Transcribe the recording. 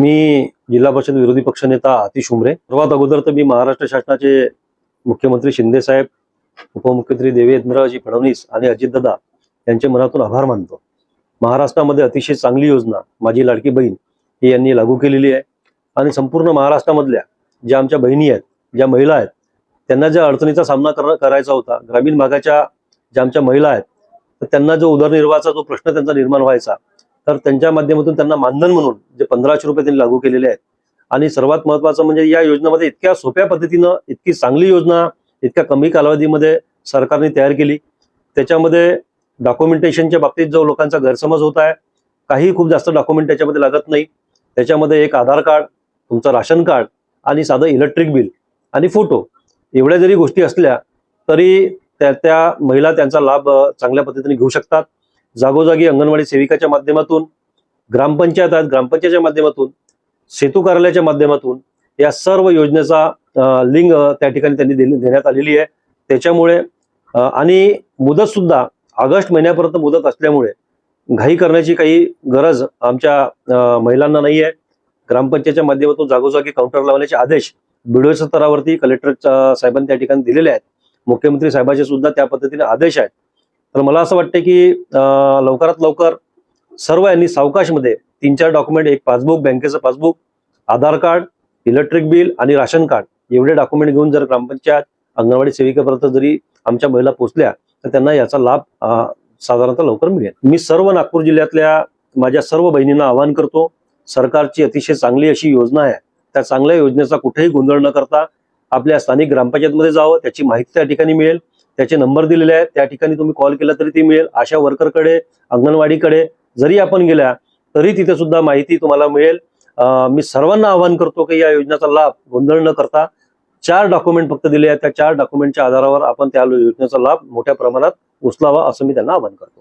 मी जिल्हा परिषद विरोधी पक्षनेता अतिश उमरे. सर्वात अगोदर तर मी महाराष्ट्र शासनाचे मुख्यमंत्री शिंदे साहेब उपमुख्यमंत्री देवेंद्रजी फडणवीस आणि अजितदादा यांचे मनातून आभार मानतो. महाराष्ट्रामध्ये अतिशय चांगली योजना माझी लाडकी बहीण ही यांनी लागू केलेली आहे. आणि संपूर्ण महाराष्ट्रामधल्या ज्या आमच्या बहिणी आहेत ज्या महिला आहेत त्यांना ज्या अडचणीचा सामना कर करायचा होता ग्रामीण भागाच्या ज्या आमच्या महिला आहेत तर त्यांना जो उदरनिर्वाहाचा जो प्रश्न त्यांचा निर्माण व्हायचा तर त्यांच्या माध्यमातून त्यांना मानधन म्हणून जे पंधराशे रुपये त्यांनी लागू केलेले आहेत. आणि सर्वात महत्वाचं म्हणजे या योजनेमध्ये इतक्या सोप्या पद्धतीनं इतकी चांगली योजना इतक्या कमी कालावधीमध्ये सरकारने तयार केली. त्याच्यामध्ये डॉक्युमेंटेशनच्या बाबतीत जो लोकांचा गैरसमज होत आहे काही खूप जास्त डॉक्युमेंट त्याच्यामध्ये लागत नाही. त्याच्यामध्ये एक आधार कार्ड तुमचं राशन कार्ड आणि साधं इलेक्ट्रिक बिल आणि फोटो. एवढ्या जरी गोष्टी असल्या तरी त्या त्या महिला त्यांचा लाभ चांगल्या पद्धतीने घेऊ शकतात. जागोजागी अंगणवाडी सेविकाच्या माध्यमातून ग्रामपंचायत आहेत ग्रामपंचायतच्या माध्यमातून सेतू कार्यालयाच्या माध्यमातून या सर्व योजनेचा लिंग लिंक त्या ठिकाणी त्यांनी दिली देण्यात आलेली आहे. त्याच्यामुळे आणि मुदत सुद्धा ऑगस्ट महिन्यापर्यंत मुदत असल्यामुळे घाई करण्याची काही गरज आमच्या महिलांना नाही आहे ग्रामपंचायतच्या माध्यमातून जागोजागी काउंटर लावण्याचे आदेश बीडीओ स्तरावरती कलेक्टर साहेबांनी त्या ठिकाणी दिलेले आहेत. मुख्यमंत्री साहेबांचे सुद्धा त्या पद्धतीने आदेश आहेत. तर मला असं वाटतं की लवकरात लवकर सर्व यांनी सावकाशमध्ये तीन चार डॉक्युमेंट एक पासबुक बँकेचं passbook Aadhaar card electric bill आणि राशन कार्ड एवढे डॉक्युमेंट घेऊन जर ग्रामपंचायत अंगणवाडी सेविकेपर्यंत जरी आमच्या महिला पोहोचल्या तर त्यांना याचा लाभ साधारणतः लवकर मिळेल. मी सर्व नागपूर जिल्ह्यातल्या माझ्या सर्व बहिणींना आवाहन करतो सरकारची अतिशय चांगली अशी योजना आहे. त्या चांगल्या योजनेचा कुठेही गोंधळ न करता आपल्या स्थानिक ग्रामपंचायतमध्ये जावं त्याची माहिती त्या ठिकाणी मिळेल. त्याचे नंबर दिलेले आहेत. त्या ठिकाणी तुम्ही कॉल केला तरी ती मिळेल. आशा वर्करकडे अंगणवाडीकडे जरी आपण गेल्या तरी तिथे सुद्धा माहिती तुम्हाला मिळेल. मी सर्वांना आवाहन करतो की या योजनेचा लाभ गोंधळ न करता चार डॉक्युमेंट फक्त दिले आहेत. त्या चार डॉक्युमेंटच्या आधारावर आपण त्या योजनेचा लाभ मोठ्या प्रमाणात उचलावा असं मी त्यांना आवाहन करतो.